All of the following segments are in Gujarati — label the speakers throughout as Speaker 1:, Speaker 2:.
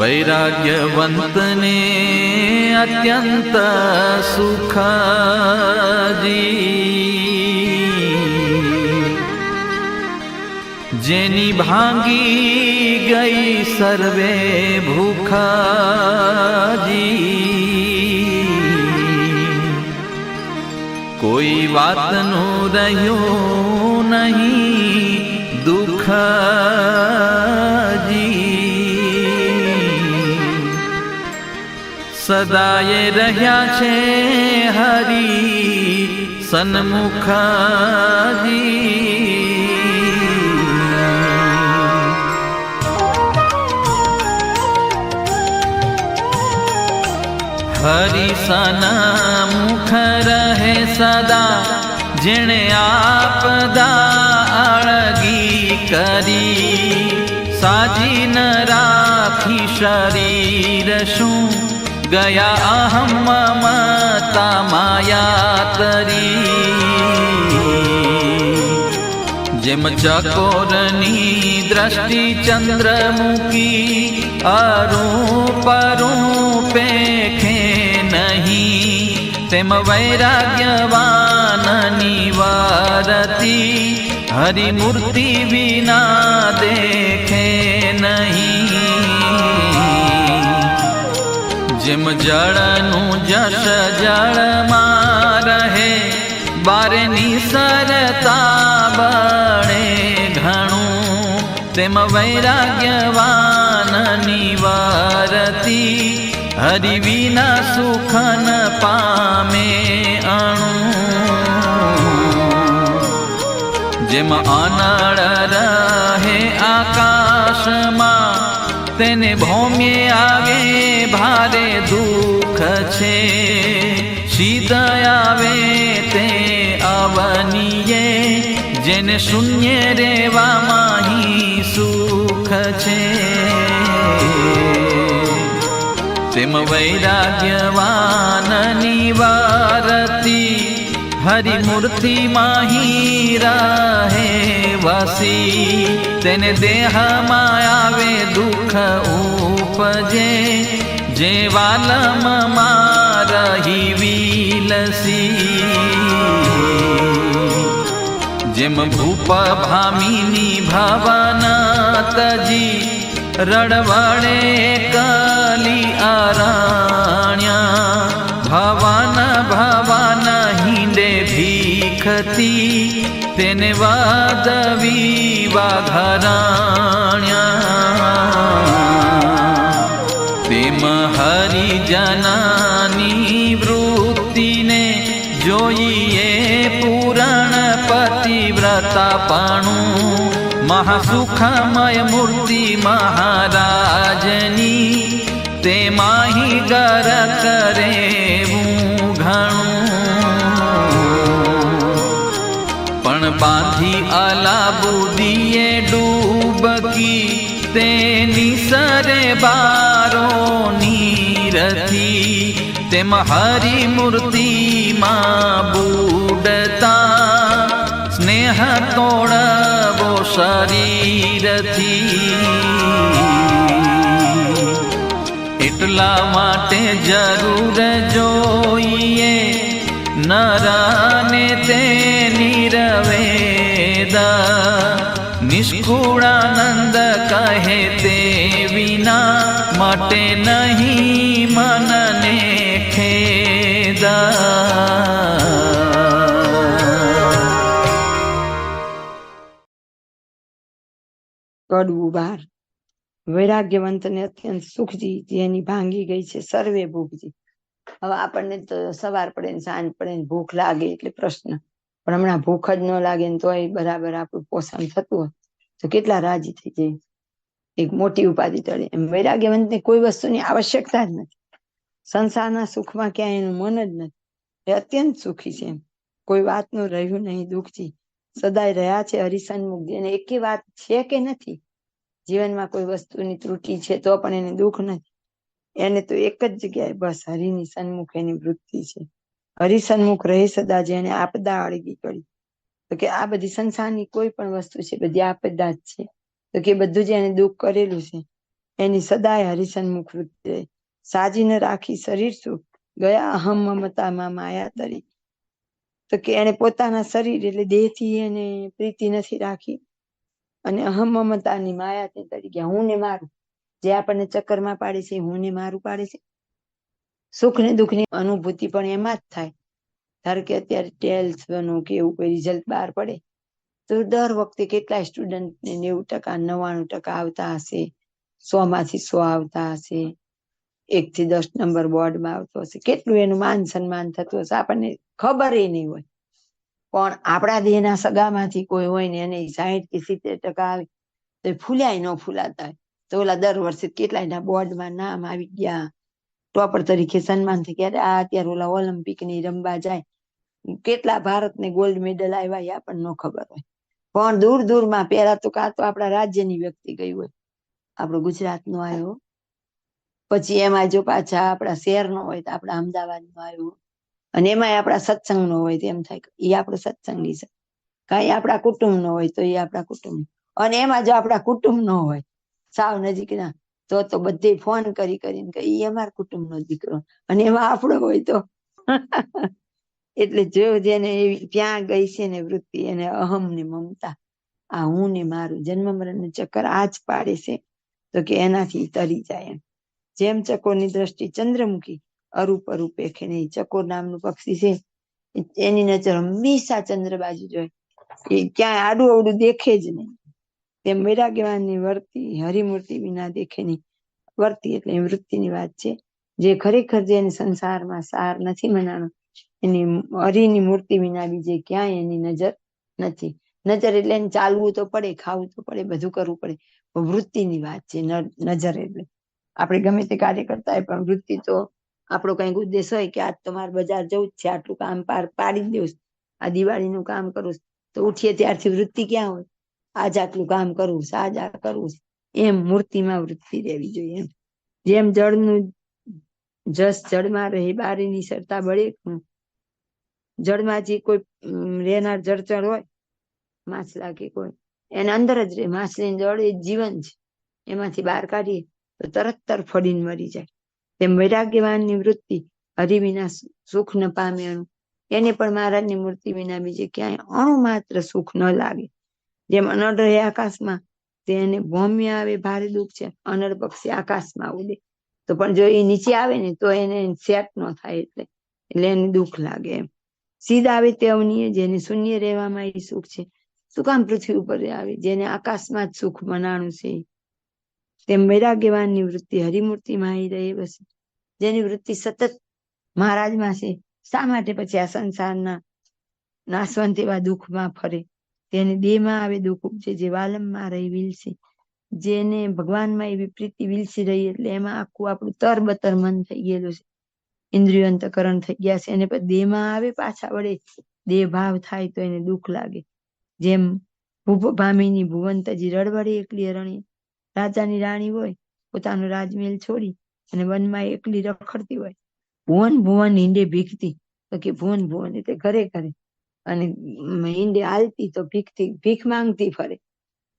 Speaker 1: વૈરાગ્યવંતને અત્યંત સુખાજી જેની ભાંગી ગઈ સર્વે ભૂખાજી કોઈ વાતનું રહ્યું નહીં દુઃખજી સદાય રહ્યા છે હરી સન્મુખાજી હરિસના મુખ રહે સદા, જેણે આપદા અળગી કરી. સાજી ન રાખી શરીર શું ગયા અહમ મમતા માયા તરી જેમ ચકોરની દ્રષ્ટિ ચંદ્રમુખી અરૂપરૂપે ખે નહીં તેમ વૈરાગ્યવાનની વારતી હરિમૂર્તિ વિના દેખે નહીં જેમ જળનું જસ જળમાં રહે, બારની સરતા બળે ઘણું. તેમ વૈરાગ્યવાનની વારતી, હરિ વિના સુખન પામે અણુ. જેમ અનળ રહે આકાશમાં તેને ભૌમ્ય આવે ભારે દુઃખ છે. સીતા આવે તે અવનીએ, જેને શૂન્ય રેવા માહી સુખ છે. તેમ વૈરાગ્યવાન નિવારતી હરિમૂર્તિ માહીરા હે વસી. તેને દેહમાં આવે દુઃખ ઉપજે. જે વાલમ રહી વિલસી. જેમ ભૂપ ભામિની ભાવના તજી રડવાડે કલી આરાણ્યા. ભવાન ભીખતી તેને વાદવી વાઘરાણ્યા તેમ હરિજનાની વૃત્તિને જોઈએ પુરાણ પતિવ્રતાપણું મહાસુખમય મૂર્તિ મહારાજની તે માહી ગર કરેવું બાંધી અલાબુદીએ ડૂબકી, તેની સરે બારો નીરથી તેમ હરી મૂર્તિમાં બુડતા, સ્નેહ તોડવો શરીરથી. એટલા માટે જરૂર જોઈએ નરાને તે નિરવેદ, નિષ્કુળાનંદ કહે તે વિના માટે નહીં મનને ખેદા.
Speaker 2: કડવું બાર. વૈરાગ્યવંતને અત્યંત સુખજી જેની ભાંગી ગઈ છે સર્વે ભૂખજી હવે આપણને તો સવાર પડે ને સાંજ પડે ને ભૂખ લાગે એટલે પ્રશ્ન. પણ હમણાં ભૂખ જ ન લાગે ને તોય બરાબર આપણું પોષણ થતું હોય. તો કેટલા રાજી થઈ જાય એક મોટી ઉપાધિ તળે એમ વૈરાગ્યવંતને કોઈ વસ્તુની આવશ્યકતા જ નથી. સંસારના સુખમાં ક્યાંય એનું મન જ નથી. એ અત્યંત સુખી છે એમ. કોઈ વાતનું રહ્યું નહીં, દુઃખથી. સદાય રહ્યા છે, હરિસન મુક્તિ. અને એકે વાત છે કે નથી? જીવનમાં કોઈ વસ્તુની ત્રુટિ છે તો પણ એને દુઃખ નથી. એને તો એક જ જગ્યાએ બસ હરિની સન્મુખ એની વૃત્તિ છે. હરિસન્મુખ રહે સદા જેને આપદા અળગી કરી તો કે આ બધી સંસારની કોઈ પણ વસ્તુ છે બધી આપદા જ છે. તો કે બધું જે એને દુઃખ કરેલું છે. એની સદાય હરિસન્મુખ વૃત્તિ રહે. સાજીને રાખી શરીર સુખ, ગયા અહમ મમતામાં માયા તરી. તો કે એને પોતાના શરીર એટલે દેહથી એને પ્રીતિ નથી રાખી. અને અહમ મમતાની માયાથી તરી ગયા. હું ને મારું? જે આપણને ચક્કરમાં પાડે છે, હું ને મારું પાડે છે. સુખ ને દુઃખની અનુભૂતિ પણ એમાં જ થાય. ધારો કે અત્યારે ટેલ્સનું કે એવું કોઈ રિઝલ્ટ બહાર પડે, તો દર વખતે કેટલાય સ્ટુડન્ટને નેવું ટકા, નવ્વાણું ટકા આવતા હશે સો માંથી સો આવતા હશે એક થી દસ નંબર બોર્ડમાં આવતો હશે. કેટલું એનું માન સન્માન થતું હશે, આપણને ખબર એ નહીં હોય. પણ આપણા દેહના સગામાંથી કોઈ હોય ને એને સાહીઠ કે સિત્તેર ટકા આવે, તો ફૂલ્યાય ન ફૂલાતા હોય. તો ઓલા દર વર્ષે કેટલાયના બોર્ડમાં નામ આવી ગયા. ટોપર તરીકે સન્માન થઈ ગયા. આ અત્યારે ઓલા ઓલિમ્પિકની રમવા જાય. કેટલા ભારતને ગોલ્ડ મેડલ આવ્યા એ આપણને ખબર હોય. પણ દૂર દૂરમાં પેલા તો કાં તો આપણા રાજ્યની વ્યક્તિ ગઈ હોય. આપણો ગુજરાત નો આવ્યો પછી એમાં જો પાછા આપણા શહેર નો હોય તો આપણા અમદાવાદ નો આવ્યો અને એમાંય આપણા સત્સંગ નો હોય તો એમ થાય એ આપણો સત્સંગી છે. કઈ આપણા કુટુંબ નો હોય તો એ આપણા કુટુંબ. અને એમાં જો આપણા કુટુંબ નો હોય સાવ નજીકના. તો તો બધે ફોન કરી કરીને કે ઈ અમારા કુટુંબનો દીકરો. અને એમાં આપણો હોય તો. એટલે જો જેને ત્યાં ગઈ છે ને વૃત્તિ, એને અહમ ને મમતા. આ હું ને મારું જન્મ મરણ ચક્કર આ જ પાડે છે. તો કે એનાથી તરી જાય એમ. જેમ ચકોરની દ્રષ્ટિ ચંદ્રમુખી, અરૂપ અરૂપે કે નહીં. ચકોર નામનું પક્ષી છે. એની નજર હંમેશા ચંદ્ર બાજુ જોઈ એ ક્યાંય આડું અવડું દેખે જ નહીં. તેમ વૈરાગ્યવાનની વર્તી, હરિમૂર્તિ વિના દેખે વર્તી એટલે વૃત્તિની વાત છે, જે ખરેખર જેને સંસારમાં સાર નથી મનાણો. એની હરિની મૂર્તિ વિના બીજે ક્યાંય એની નજર નથી. નજર એટલે એને ચાલવું તો પડે, ખાવું તો પડે, બધું કરવું પડે. વૃત્તિની વાત છે નજર એટલે. આપણે ગમે તે કાર્ય કરતા હોય, પણ વૃત્તિ તો આપણો કંઈક ઉદ્દેશ હોય કે આજ તમારે બજાર જવું જ છે, આટલું કામ પાર પાડી જ દેવું. આ દિવાળીનું કામ કરું તો ઉઠીએ ત્યારથી વૃત્તિ ક્યાં હોય? આજ જાતનું કામ કરવું છે આ જાત કરવું છે. એમ મૂર્તિમાં વૃત્તિ રહેવી જોઈએ એમ. જેમ જળનું જસ જળમાં રહે બારી નિસરતા બળે જળમાં જે કોઈ રહેનાર જળચર હોય માછલા કે કોઈ. એના અંદર જ રહે. માછલી જળ એ જીવન છે. એમાંથી બહાર કાઢીએ તો તરત તરફડીને મરી જાય. તેમ વૈરાગ્યવાનની વૃત્તિ હરિ વિના સુખ ન પામે અણુ એને પણ મહારાજની મૂર્તિ વિના બીજે ક્યાંય અણુ માત્ર સુખ ન લાગે. જેમ અનળ રહે આકાશમાં તેને ભૌમ્ય આવે, ભારે દુઃખ છે. અનળ પક્ષી આકાશમાં ઉડે તો પણ જો એ નીચે આવે ને, તો એને સેટ ન થાય એટલે એટલે એને દુઃખ લાગે એમ. સીધ આવે તે જેને શૂન્ય રહેવામાં એ સુખ છે. શું કામ પૃથ્વી ઉપર આવે? જેને આકાશમાં જ સુખ મનાણું છે તેમ વૈરાગ્યવાનની વૃત્તિ હરિમૂર્તિમાં આવી રહે બસ. જેની વૃત્તિ સતત મહારાજમાં છે. શા માટે પછી આ સંસારના નાશવંત એવા દુઃખમાં ફરે? તેને દેહમાં આવે દુઃખ ઉપજે જે વાલમમાં રહી વિલસી. જેને ભગવાનમાં એવી પ્રીતિ વિલસી રહી એટલે એમાં આખું આપણું તરબતર મન થઈ ગયેલું છે. ઇન્દ્રિય અંતકરણ થઈ ગયા છે. એને દેહમાં આવે પાછા વળે. દેહ ભાવ થાય તો એને દુઃખ લાગે. જેમ ભામીની ભુવંતજી રડવડે એકલી અરણ્ય રાજાની રાણી હોય, પોતાનો રાજમહેલ છોડી અને વનમાં એકલી રખડતી હોય. ભુવન ભુવન હિંડે ભીખતી. તો કે ભુવન ભુવન એટલે ઘરે ઘરે. અને ઈંડે હાલતી તો ભીખથી, ભીખ માંગતી ફરે.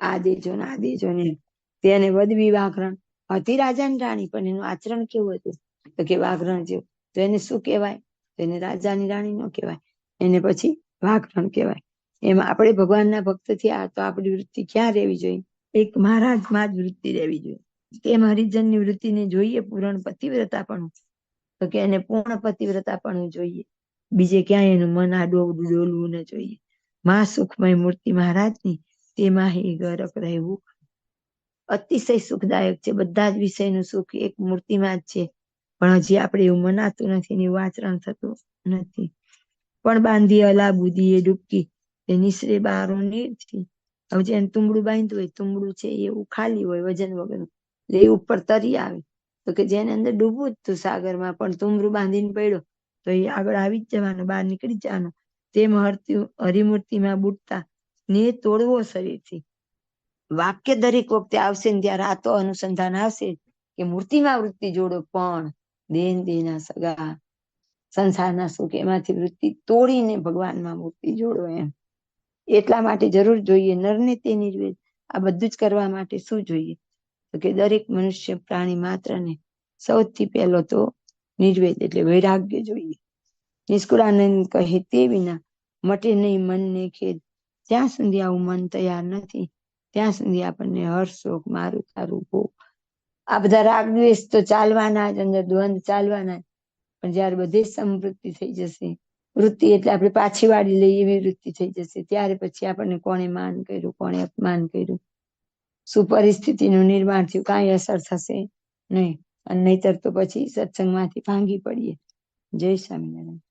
Speaker 2: આ દેજો ને આ દેજો ને તેને વદવી વાઘરણ હતી રાજાની રાણી, પણ એનું આચરણ કેવું હતું? તો કે વાઘરણ જેવું. તો એને શું કહેવાય? તો એને રાજાની રાણી નો કહેવાય. એને પછી વાઘરણ કહેવાય. એમાં આપણે ભગવાનના ભક્ત થયા તો આપણી વૃત્તિ ક્યાં રહેવી જોઈએ? એક મહારાજમાં જ વૃત્તિ રહેવી જોઈએ. તેમ હરિજનની વૃત્તિને જોઈએ પૂરણ પતિવ્રતા પણ. તો કે એને પૂર્ણ પતિવ્રતા પણ જોઈએ. બીજે ક્યાંય એનું મન આડું ડોલવું ન જોઈએ. મા સુખમય મૂર્તિ મહારાજની, તેમાં હી ગરક રહેવું. અતિશય સુખદાયક છે, બધા જ વિષયનું સુખ એક મૂર્તિમાં જ છે. પણ હજી આપણે એવું મનાતું નથી ને એવું થતું નથી. પણ બાંધી અલા બુદ્ધિ એ ડૂબકી. તે નિસરે બારો નીરથી હવે જેને તુંબડું બાંધ્યું હોય, તુંબડું છે એવું ખાલી હોય વજન એટલે એ ઉપર તરી આવે. તો કે જેને અંદર ડૂબવું જ તું સાગરમાં, પણ તુંબડું બાંધીને પડ્યો તો એ આગળ આવી જ જવાનું, બહાર નીકળી જવાનું. તેમ હરિમૂર્તિમાં બુડતા ને તોડવો શરીરથી. વાક્ય દરેક વખતે આવશે ને ત્યારે આ તો અનુસંધાન આવશે કે મૂર્તિમાં વૃત્તિ જોડો પણ દેન દેના સગા સંસારના સુખ એમાંથી વૃત્તિ તોડીને ભગવાનમાં મૂર્તિ જોડો એમ. એટલા માટે જરૂર જોઈએ, નરને તે નિર્વેદ. આ બધું જ કરવા માટે શું જોઈએ? તો કે દરેક મનુષ્ય પ્રાણી માત્રને સૌથી પહેલો તો નિર્વેદ એટલે વૈરાગ્ય જોઈએ. નિષ્કુળાનંદ કહે તે વિના મટે નહીં મનને ખેદ. જ્યાં સુધી આવું મન તૈયાર નથી, ત્યાં સુધી આપણને હર્ષ શોક, મારું તારું ભોગ. આ બધા રાગ દ્વેષ તો ચાલવાના જ અંદર, દ્વંદ ચાલવાના પણ જયારે બધે સમૃદ્ધિ થઈ જશે, વૃત્તિ એટલે આપણે પાછી વાળી લઈએ એવી વૃત્તિ થઈ જશે, ત્યારે પછી આપણને કોણે માન કર્યું, કોણે અપમાન કર્યું? શું પરિસ્થિતિનું નિર્માણ થયું, કાંઈ અસર થશે નહીં. અને નહીતર તો પછી સત્સંગમાંથી ભાંગી પડીએ. જય સ્વામિનારાયણ.